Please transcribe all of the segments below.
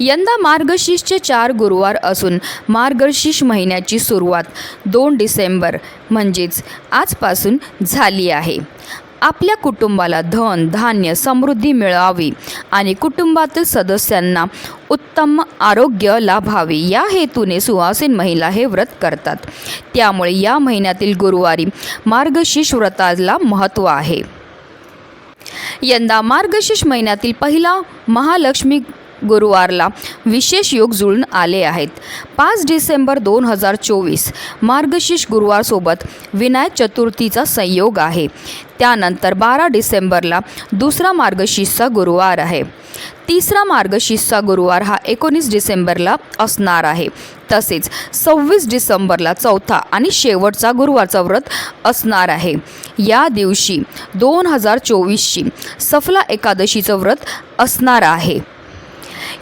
यंदा मार्गशीर्षचे चार गुरुवार असून मार्गशीर्ष महिन्याची सुरुवात दोन डिसेंबर म्हणजेच आजपासून झाली आहे. आपल्या कुटुंबाला धन धान्य समृद्धी मिळावी आणि कुटुंबातील सदस्यांना उत्तम आरोग्य लाभावे या हेतूने सुहासीन महिला हे व्रत करतात. त्यामुळे या महिन्यातील गुरुवारी मार्गशीर्ष व्रताला महत्त्व आहे. यंदा मार्गशीर्ष महिन्यातील पहिला महालक्ष्मी गुरुवारला विशेष योग जुळून आले आहेत. पाच डिसेंबर दोन हजार चोवीस मार्गशीर्ष गुरुवारसोबत विनायक चतुर्थीचा संयोग आहे. त्यानंतर बारा डिसेंबरला दुसरा मार्गशीर्षचा गुरुवार आहे. तिसरा मार्गशीर्षचा गुरुवार हा एकोणीस डिसेंबरला असणार आहे. तसेच सव्वीस डिसेंबरला चौथा आणि शेवटचा गुरुवारचा व्रत असणार आहे. या दिवशी दोन हजार चोवीसची सफला एकादशीचं व्रत असणार आहे.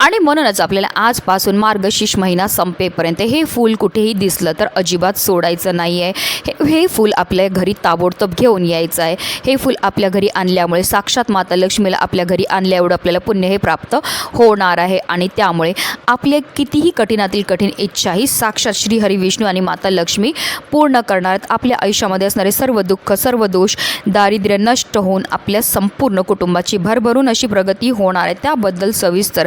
आणि म्हणूनच आपल्याला आजपासून मार्गशीर्ष महिना संपेपर्यंत हे फूल कुठेही दिसलं तर अजिबात सोडायचं नाही आहे हे हे फूल आपल्या घरी ताबडतोब घेऊन यायचं आहे हे फूल आपल्या घरी आणल्यामुळे साक्षात माता लक्ष्मीला आपल्या घरी आणल्या एवढं आपल्याला पुण्य हे प्राप्त होणार आहे. आणि त्यामुळे आपले कितीही कठीणातील कठीण इच्छाही साक्षात श्री हरी विष्णू आणि माता लक्ष्मी पूर्ण करणार आहेत. आपल्या आयुष्यामध्ये असणारे सर्व दुःख सर्व दोष दारिद्र्य नष्ट होऊन आपल्या संपूर्ण कुटुंबाची भरभरून अशी प्रगती होणार आहे. त्याबद्दल सविस्तर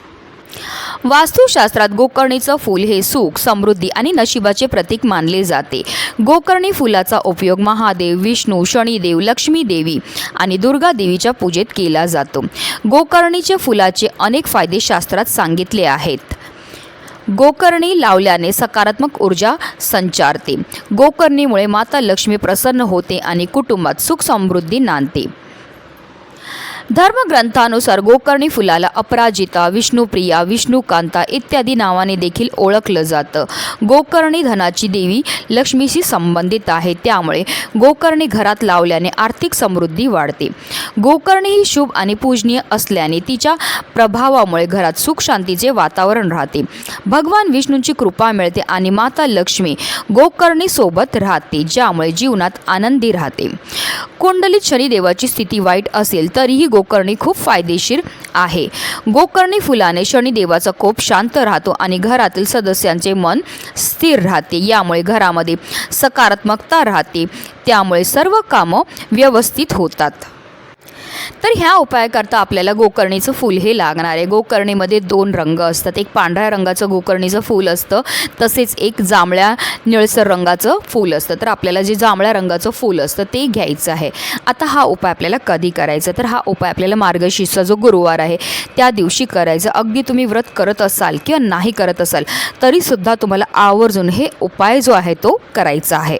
वास्तुशास्त्रात गोकर्णीचं फूल हे सुख समृद्धी आणि नशिबाचे प्रतीक मानले जाते. गोकर्णी फुलाचा उपयोग महादेव विष्णू शनिदेव लक्ष्मी देवी आणि दुर्गा देवीच्या पूजेत केला जातो. गोकर्णीचे फुलाचे अनेक फायदे शास्त्रात सांगितले आहेत. गोकर्णी लावल्याने सकारात्मक ऊर्जा संचारते. गोकर्णीमुळे माता लक्ष्मी प्रसन्न होते आणि कुटुंबात सुख समृद्धी नांदते. धर्मग्रंथानुसार गोकर्णी फुलाला अपराजिता विष्णुप्रिया विष्णुकांता इत्यादी नावाने देखील ओळखलं जातं. गोकर्णी धनाची देवी लक्ष्मीशी संबंधित आहे. त्यामुळे गोकर्णी घरात लावल्याने आर्थिक समृद्धी वाढते. गोकर्णी ही शुभ आणि पूजनीय असल्याने तिच्या प्रभावामुळे घरात सुख शांतीचे वातावरण राहते. भगवान विष्णूंची कृपा मिळते आणि माता लक्ष्मी गोकर्णीसोबत राहते ज्यामुळे जीवनात आनंदी राहते. कुंडलीत शनिदेवाची स्थिती वाईट असेल तरीही गो गोकर्णी खूप फायदेशीर आहे. गोकर्णी फुलाने शनिदेवाचा कोप शांत राहतो आणि घरातील सदस्यांचे मन स्थिर राहते. यामुळे घरामध्ये सकारात्मकता राहते. त्यामुळे सर्व कामं व्यवस्थित होतात. तर ह्या उपायाकरता आपल्याला गोकर्णीचं फूल हे लागणार आहे. गोकर्णीमध्ये दोन रंग असतात. एक पांढऱ्या रंगाचं गोकर्णीचं फूल असतं. तसेच एक जांभळ्या निळसर रंगाचं फूल असतं. तर आपल्याला जे जांभळ्या रंगाचं फूल असतं ते घ्यायचं आहे. आता हा उपाय आपल्याला कधी करायचा? तर हा उपाय आपल्याला मार्गशीर्षचा जो गुरुवार आहे त्या दिवशी करायचा. अगदी तुम्ही व्रत करत असाल किंवा नाही करत असाल तरीसुद्धा तुम्हाला आवर्जून हे उपाय जो आहे तो करायचा आहे.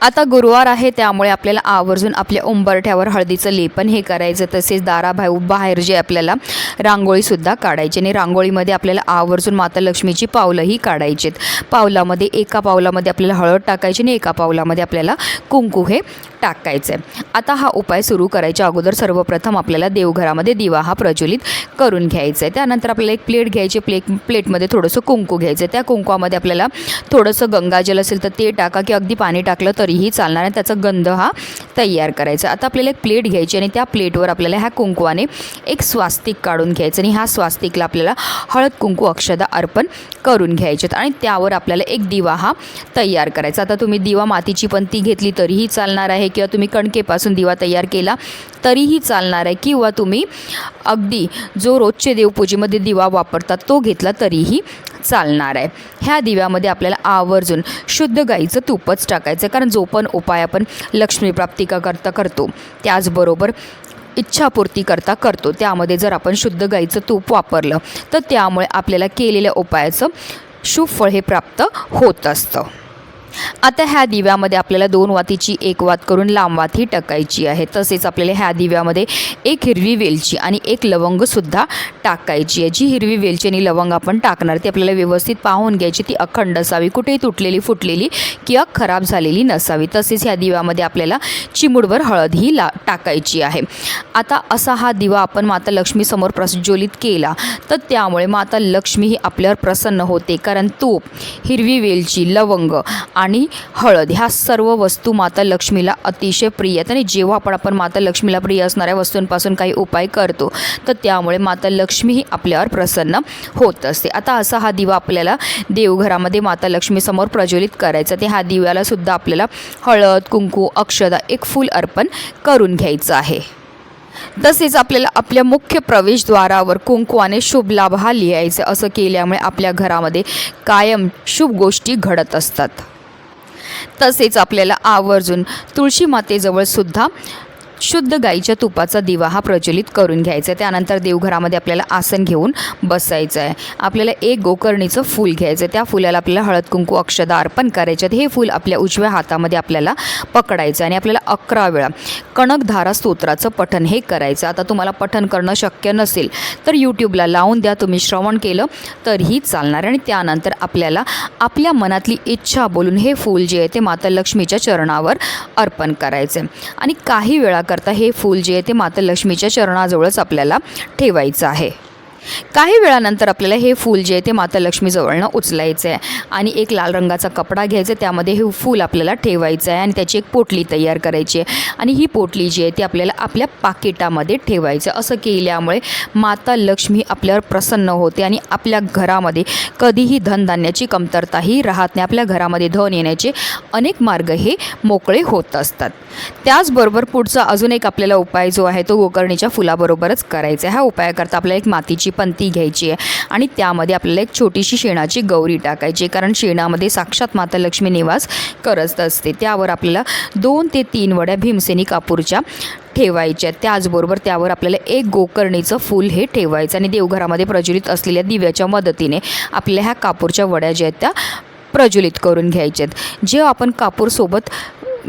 आता गुरुवार आहे त्यामुळे आपल्याला आवर्जून आपल्या उंबरठ्यावर हळदीचं लेपन हे करायचं तसेच दाराबाहेर बाहेर जे आपल्याला रांगोळीसुद्धा काढायची आणि रांगोळीमध्ये आपल्याला आवर्जून माता लक्ष्मीची पावलंही काढायचीत पावलामध्ये एका पावलामध्ये आपल्याला हळद टाकायची आणि एका पावलामध्ये आपल्याला कुंकू हे टाकायचं आहे. आता हा उपाय सुरू करायच्या अगोदर सर्वप्रथम आपल्याला देवघरामध्ये दिवा हा प्रज्वलित करून घ्यायचा आहे. त्यानंतर आपल्याला एक प्लेट घ्यायची प्लेट प्लेटमध्ये थोडंसं कुंकू घ्यायचं आहे. त्या कुंकवामध्ये आपल्याला थोडंसं गंगाजल असेल तर ते टाका की अगदी पाणी टाका. टाकलं तरीही चालणार आहे त्याचा गंध हा तयार करायचा. आता आपल्याला एक प्लेट घ्यायची आणि त्या प्लेटवर आपल्याला ह्या कुंकवाने एक स्वास्तिक काढून घ्यायचं आणि ह्या स्वास्तिकला आपल्याला हळद कुंकू अक्षदा अर्पण करून घ्यायचे आणि त्यावर आपल्याला एक दिवा हा तयार करायचा. आता तुम्ही दिवा मातीची पण ती घेतली तरीही चालणार आहे किंवा तुम्ही कणकेपासून दिवा तयार केला तरीही चालणार आहे किंवा तुम्ही अगदी जो रोजचे देवपूजेमध्ये दिवा वापरतात तो घेतला तरीही चालणार आहे. ह्या दिव्यामध्ये आपल्याला आवर्जून शुद्ध गाईचं तूपच टाकायचं आहे. कारण जो पण उपाय आपण लक्ष्मी करता करतो त्याचबरोबर इच्छापूर्ती करता करतो. त्यामध्ये जर आपण शुद्ध गाईचं तूप वापरलं तर त्यामुळे आपल्याला केलेल्या उपायाचं शुभ फळ हे प्राप्त होत असतं. आता ह्या दिव्यामध्ये आपल्याला दोन वातीची एक वात करून लांब वात ही टाकायची आहे. तसेच आपल्याला ह्या दिव्यामध्ये एक हिरवी वेलची आणि एक लवंगसुद्धा टाकायची आहे. जी हिरवी वेलची आणि लवंग आपण टाकणार ती आपल्याला व्यवस्थित पाहून घ्यायची. ती अखंड असावी कुठेही तुटलेली फुटलेली किंवा खराब झालेली नसावी. तसेच ह्या दिव्यामध्ये आपल्याला चिमुडवर हळद ही ला टाकायची आहे. आता असा हा दिवा आपण माता लक्ष्मीसमोर प्रज्वलित केला तर त्यामुळे माता लक्ष्मी ही आपल्यावर प्रसन्न होते. कारण तूप हिरवी वेलची लवंग आणि हळद. ह्या सर्व वस्तू माता लक्ष्मीला अतिशय प्रिय आहेत. आणि जेव्हा आपण आपण माता लक्ष्मीला प्रिय असणाऱ्या वस्तूंपासून काही उपाय करतो तर त्यामुळे माता लक्ष्मी ही आपल्यावर प्रसन्न होत असते. आता असा हा दिवा आपल्याला देवघरामध्ये माता लक्ष्मीसमोर प्रज्वलित करायचा ते ह्या दिव्याला सुद्धा आपल्याला हळद कुंकू अक्षदा एक फूल अर्पण करून घ्यायचं आहे. तसेच आपल्याला आपल्या मुख्य प्रवेशद्वारावर कुंकुवाने शुभ लाभ हा लिहायचा असं केल्यामुळे आपल्या घरामध्ये कायम शुभ गोष्टी घडत असतात. तसेच आपल्याला आवर्जून तुळशी मातेजवळ सुद्धा शुद्ध गाईच्या तुपाचा दिवा हा प्रज्वलित करून घ्यायचा आहे. त्यानंतर देवघरामध्ये आपल्याला आसन घेऊन बसायचं आहे. आपल्याला एक गोकर्णीचं फूल घ्यायचं आहे. त्या फुलाला आपल्याला हळद कुंकू अक्षदा अर्पण करायचे आहेत. हे फूल आपल्या उजव्या हातामध्ये आपल्याला पकडायचं आणि आपल्याला अकरा वेळा कणकधारा स्तोत्राचं पठण हे करायचं आता तुम्हाला पठण करणं शक्य नसेल तर यूट्यूबला लावून द्या. तुम्ही श्रवण केलं तरीही चालणार आणि त्यानंतर आपल्याला आपल्या मनातली इच्छा बोलून हे फूल जे आहे ते माता लक्ष्मीच्या चरणावर अर्पण करायचं आहे. आणि काही वेळा करता हे फूल जे आहे ते माता लक्ष्मीच्या चरणाजवळच आपल्याला ठेवायचं आहे. काही वेळानंतर आपल्याला हे फूल जे आहे ते माता लक्ष्मीजवळनं उचलायचं आहे आणि एक लाल रंगाचा कपडा घ्यायचा आहे त्यामध्ये हे फूल आपल्याला ठेवायचं आहे आणि त्याची एक पोटली तयार करायची आहे. आणि ही पोटली जी आहे ती आपल्याला आपल्या पाकिटामध्ये ठेवायचं असं केल्यामुळे माता लक्ष्मी आपल्यावर प्रसन्न होते आणि आपल्या घरामध्ये कधीही धनधान्याची कमतरताही राहत नाही. आपल्या घरामध्ये धन येण्याचे अनेक मार्ग हे मोकळे होत असतात. त्याचबरोबर पुढचा अजून एक आपल्याला उपाय जो आहे तो गोकर्णीच्या फुलाबरोबरच करायचा आहे. ह्या उपायाकरता आपल्याला एक मातीची पंती घ्यायची आहे आणि त्यामध्ये आपल्याला एक छोटीशी शेणाची गौरी टाकायची कारण शेणामध्ये साक्षात माता लक्ष्मी निवास करत असते. त्यावर आपल्याला दोन ते तीन वड्या भीमसेनी कापूरच्या ठेवायच्या त्याचबरोबर त्यावर आपल्याला एक गोकर्णीचं फूल हे ठेवायचं आणि देवघरामध्ये प्रज्वलित असलेल्या दिव्याच्या मदतीने आपल्या ह्या कापूरच्या वड्या ज्या आहेत त्या प्रज्वलित करून घ्यायच्यात जेव्हा आपण कापूरसोबत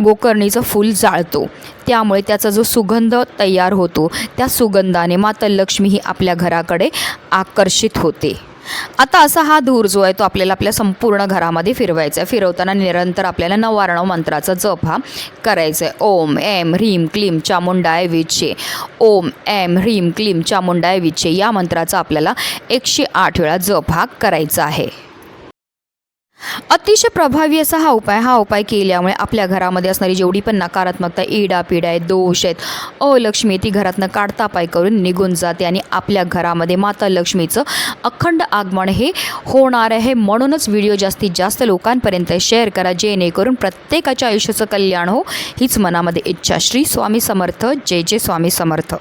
गोकर्णीचं फूल जाळतो. त्यामुळे त्याचा जो सुगंध तयार होतो त्या सुगंधाने माता लक्ष्मी ही आपल्या घराकडे आकर्षित होते. आता असा हा धूर जो आहे तो आपल्याला आपल्या संपूर्ण घरामध्ये फिरवायचा आहे. फिरवताना निरंतर आपल्याला नवारणव मंत्राचा जप हा करायचा आहे. ओम एम ह्रीम क्लीम चामुंडाय विचे ओम एम ह्रीम क्लीम चामुंडाय विचे या मंत्राचा आपल्याला एकशे आठ वेळा जप हा करायचा आहे. अतिशय प्रभावी असा हा उपाय हा उपाय केल्यामुळे आपल्या घरामध्ये असणारी जेवढी पण नकारात्मकता इडा आहे दोष आहेत अलक्ष्मी ती घरातनं काढता पाय करून निघून जाते आणि आपल्या घरामध्ये माता लक्ष्मीचं अखंड आगमन हे होणार आहे. म्हणूनच व्हिडिओ जास्तीत जास्त लोकांपर्यंत शेअर करा जेणेकरून प्रत्येकाच्या आयुष्याचं कल्याण हो हीच मनामध्ये इच्छा. श्री स्वामी समर्थ. जय जय स्वामी समर्थ.